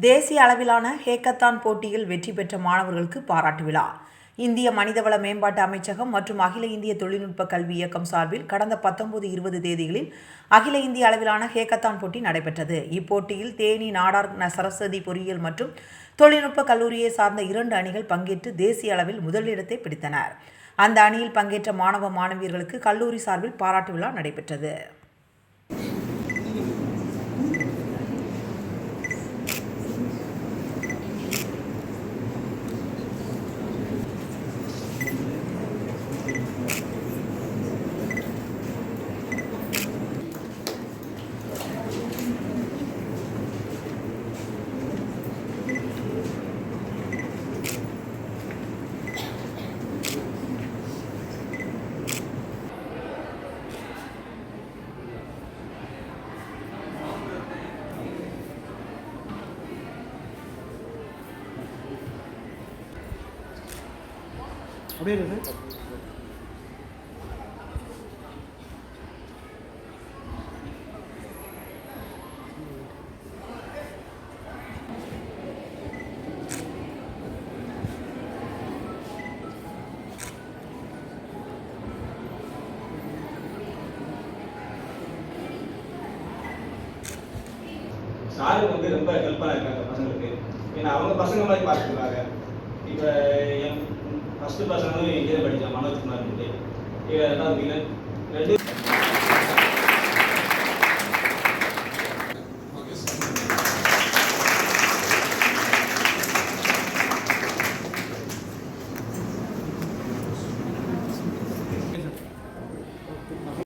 தேசிய அளவிலான ஹேக்கத்தான் போட்டியில் வெற்றி பெற்ற மாணவர்களுக்கு பாராட்டு விழா. இந்திய மனிதவள மேம்பாட்டு அமைச்சகம் மற்றும் அகில இந்திய தொழில்நுட்ப கல்வி இயக்கம் சார்பில் கடந்த பத்தொன்பது இருபது தேதிகளில் அகில இந்திய அளவிலான ஹேக்கத்தான் போட்டி நடைபெற்றது. இப்போட்டியில் தேனி நாடார் ந- சரஸ்வதி பொறியியல் மற்றும் தொழில்நுட்ப கல்லூரியை சார்ந்த இரண்டு அணிகள் பங்கேற்று தேசிய அளவில் முதலிடத்தை பிடித்தனர். அந்த அணியில் பங்கேற்ற மாணவ மாணவியர்களுக்கு கல்லூரி சார்பில் பாராட்டு விழா நடைபெற்றது. அப்படியே இருக்கு சாரு வந்து ரொம்ப ஹெல்ப்பாக இருக்காங்க பசங்களுக்கு. ஏன்னா அவங்க பசங்க மாதிரி பார்த்துக்கிறாங்க. இப்போ ஃபஸ்ட்டு பசங்களும் இங்கே படித்தான் மனோஜ்குமார் இங்கே ரெண்டாவது ரெண்டு